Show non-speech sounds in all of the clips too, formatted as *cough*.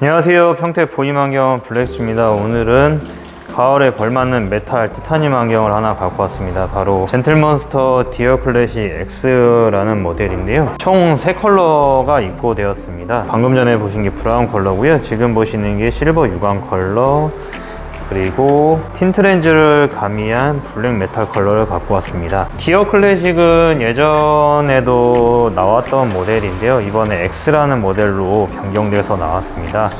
안녕하세요. 평택 보임안경 블랙주입니다. 오늘은 가을에 걸맞는 메탈 티타늄 안경을 하나 갖고 왔습니다. 바로 젠틀몬스터 디어 클래시 X라는 모델인데요. 총 3컬러가 입고되었습니다. 방금 전에 보신 게 브라운 컬러고요. 지금 보시는 게 실버 유광 컬러 그리고 틴트 렌즈를 가미한 블랙 메탈 컬러를 갖고 왔습니다. 디어 클래식은 예전에도 나왔던 모델인데요. 이번에 X라는 모델로 변경돼서 나왔습니다.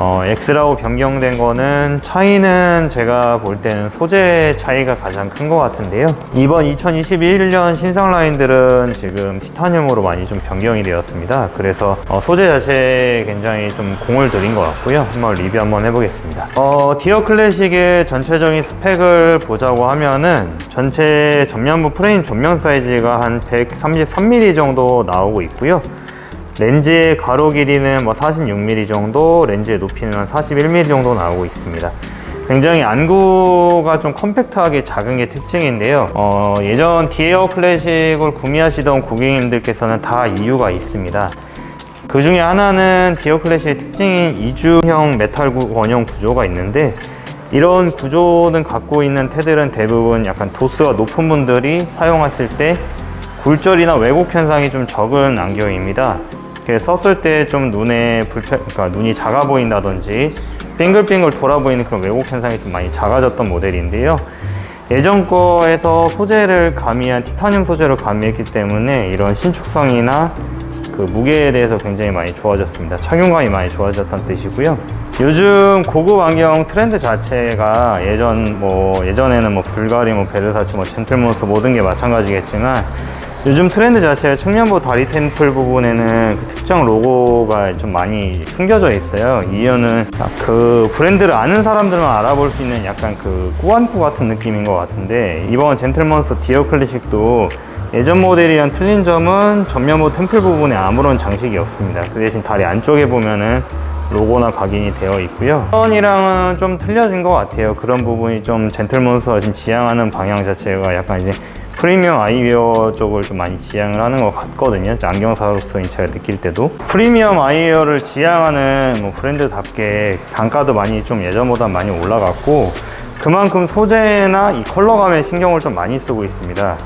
어, X라고 변경된 거는 차이는 제가 볼 때는 소재 차이가 가장 큰 것 같은데요. 이번 2021년 신상 라인들은 지금 티타늄으로 많이 좀 변경이 되었습니다. 그래서 어, 소재 자체에 굉장히 좀 공을 들인 것 같고요. 한번 리뷰 한번 해보겠습니다. 어, 디어 클래식의 전체적인 스펙을 보자고 하면은 전체 전면부 프레임 전면 사이즈가 한 133mm 정도 나오고 있고요. 렌즈의 가로 길이는 뭐 46mm 정도, 렌즈의 높이는 한 41mm 정도 나오고 있습니다. 굉장히 안구가 좀 컴팩트하게 작은 게 특징인데요. 어, 예전 디에어 클래식을 구매하시던 고객님들께서는 다 이유가 있습니다. 그 중에 하나는 디어 클래식의 특징인 이중형 메탈 구- 원형 구조가 있는데 이런 구조는 갖고 있는 테들은 대부분 약간 도수가 높은 분들이 사용했을 때 굴절이나 왜곡 현상이 좀 적은 안경입니다. 그래서 썼을 때 좀 눈에 불편, 그러니까 눈이 작아 보인다든지 빙글빙글 돌아 보이는 그런 왜곡 현상이 좀 많이 작아졌던 모델인데요. 예전 거에서 소재를 가미한 티타늄 소재를 가미했기 때문에 이런 신축성이나 그 무게에 대해서 굉장히 많이 좋아졌습니다. 착용감이 많이 좋아졌다는 뜻이고요. 요즘 고급 안경 트렌드 자체가 예전 뭐 예전에는 뭐 불가리, 뭐 베르사치, 뭐 젠틀몬스 모든 게 마찬가지겠지만 요즘 트렌드 자체가 측면부 다리 템플 부분에는 그 특정 로고가 좀 많이 숨겨져 있어요. 이 이유는 그 브랜드를 아는 사람들만 알아볼 수 있는 약간 그 꾸안꾸 같은 느낌인 것 같은데 이번 젠틀몬스터 디어 클래식도 예전 모델이랑 틀린 점은 전면부 템플 부분에 아무런 장식이 없습니다. 그 대신 다리 안쪽에 보면은 로고나 각인이 되어 있고요. 전이랑은 좀 틀려진 것 같아요. 그런 부분이 좀 젠틀몬스터가 지금 지향하는 방향 자체가 약간 이제 프리미엄 아이웨어 쪽을 좀 많이 지향을 하는 것 같거든요. 안경사로서인 제가 느낄 때도. 프리미엄 아이웨어를 지향하는 뭐 브랜드답게 단가도 많이 좀 예전보다 많이 올라갔고 그만큼 소재나 이 컬러감에 신경을 좀 많이 쓰고 있습니다.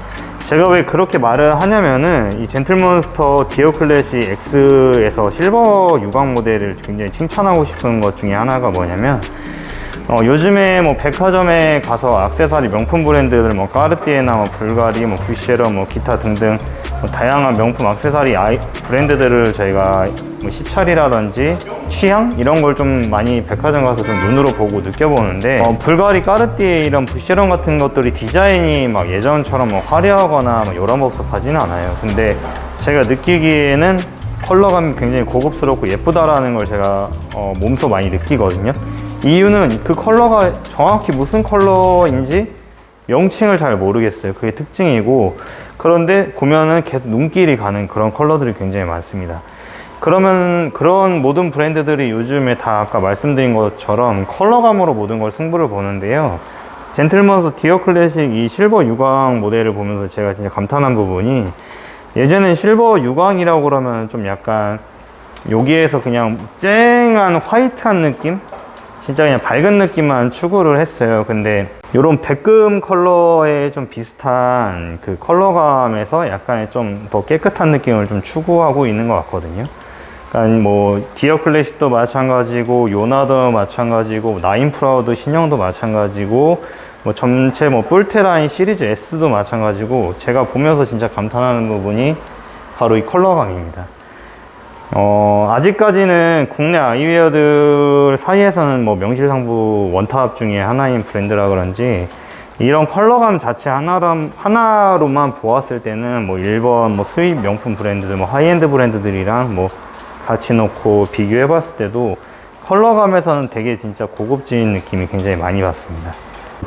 제가 왜 그렇게 말을 하냐면은 이 젠틀몬스터 디어 클래시 X에서 실버 유광 모델을 굉장히 칭찬하고 싶은 것 중에 하나가 뭐냐면 어, 요즘에 뭐 백화점에 가서 액세서리 명품 브랜드들 뭐 까르띠에나 뭐 불가리, 뭐 부쉐러, 뭐 기타 등등 뭐 다양한 명품 액세서리 아이, 브랜드들을 저희가 뭐 시찰이라든지 취향 이런 걸 좀 많이 백화점 가서 좀 눈으로 보고 느껴보는데 어, 불가리, 까르띠에 이런 부쉐런 같은 것들이 디자인이 막 예전처럼 뭐 화려하거나 뭐 요란법석하지는 않아요. 근데 제가 느끼기에는 컬러감이 굉장히 고급스럽고 예쁘다라는 걸 제가 어, 몸소 많이 느끼거든요. 이유는 그 컬러가 정확히 무슨 컬러인지 명칭을 잘 모르겠어요. 그게 특징이고 그런데 보면은 계속 눈길이 가는 그런 컬러들이 굉장히 많습니다. 그러면 그런 모든 브랜드들이 요즘에 다 아까 말씀드린 것처럼 컬러감으로 모든 걸 승부를 보는데요. 젠틀먼스 디어 클래식 이 실버 유광 모델을 보면서 제가 진짜 감탄한 부분이 예전엔 실버 유광이라고 그러면 좀 약간 여기에서 그냥 쨍한 화이트한 느낌? 진짜 그냥 밝은 느낌만 추구를 했어요. 근데 이런 백금 컬러에 좀 비슷한 그 컬러감에서 약간의 좀 더 깨끗한 느낌을 좀 추구하고 있는 것 같거든요. 그러니까 뭐 디어 클래식도 마찬가지고 요나도 마찬가지고 나인 프라우드 신형도 마찬가지고 뭐 전체 뭐 뿔테라인 시리즈 S도 마찬가지고 제가 보면서 진짜 감탄하는 부분이 바로 이 컬러감입니다. 어, 아직까지는 국내 아이웨어들 사이에서는 뭐 명실상부 원탑 중에 하나인 브랜드라 그런지 이런 컬러감 자체 하나로, 하나로만 보았을 때는 뭐 일본 뭐 수입 명품 브랜드들, 뭐 하이엔드 브랜드들이랑 뭐 같이 놓고 비교해 봤을 때도 컬러감에서는 되게 진짜 고급진 느낌이 굉장히 많이 받습니다.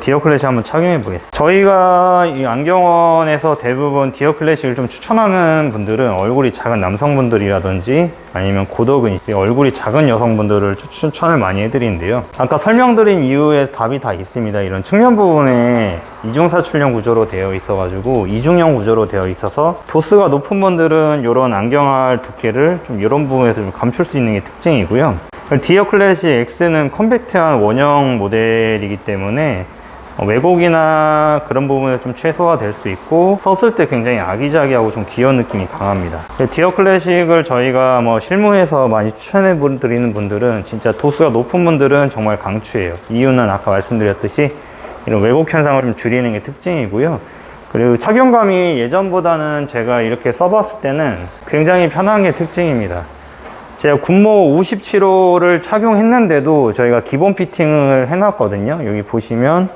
디어 클래식 한번 착용해 보겠습니다. 저희가 이 안경원에서 대부분 디어 클래식을 좀 추천하는 분들은 얼굴이 작은 남성분들이라든지 아니면 고덕은 얼굴이 작은 여성분들을 추- 추천을 많이 해드리는데요. 아까 설명드린 이유에 답이 다 있습니다. 이런 측면 부분에 이중사출형 구조로 되어 있어 가지고 이중형 구조로 되어 있어서 도수가 높은 분들은 이런 안경알 두께를 좀 이런 부분에서 좀 감출 수 있는 게 특징이고요. 디어 클래식 X는 컴팩트한 원형 모델이기 때문에 어, 왜곡이나 그런 부분에 좀 최소화될 수 있고 썼을 때 굉장히 아기자기하고 좀 귀여운 느낌이 강합니다. 디어 클래식을 저희가 뭐 실무에서 많이 추천해 드리는 분들은 진짜 도수가 높은 분들은 정말 강추해요. 이유는 아까 말씀드렸듯이 이런 왜곡 현상을 좀 줄이는 게 특징이고요. 그리고 착용감이 예전보다는 제가 이렇게 써봤을 때는 굉장히 편한 게 특징입니다. 제가 군모 57호를 착용했는데도 저희가 기본 피팅을 해놨거든요. 여기 보시면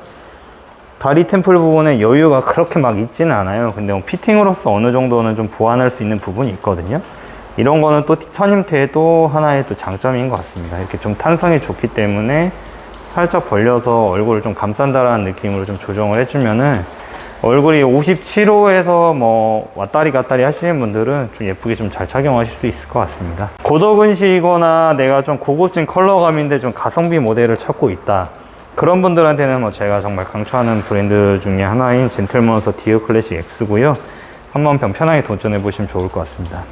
다리 템플 부분에 여유가 *laughs* 그렇게 막 있지는 않아요. 근데 뭐 피팅으로서 어느 정도는 좀 보완할 수 있는 부분이 있거든요. 이런 거는 또 티타늄테의 또 하나의 또 장점인 것 같습니다. 이렇게 좀 탄성이 좋기 때문에 살짝 벌려서 얼굴을 좀 감싼다라는 느낌으로 좀 조정을 해주면은 얼굴이 57호에서 뭐 왔다리 갔다리 하시는 분들은 좀 예쁘게 좀 잘 착용하실 수 있을 것 같습니다. 고덕은시거나 내가 좀 고급진 컬러감인데 좀 가성비 모델을 찾고 있다. 그런 분들한테는 뭐 제가 정말 강추하는 브랜드 중에 하나인 젠틀먼서 디어 클래식 X고요. 한번 편하게 도전해 보시면 좋을 것 같습니다.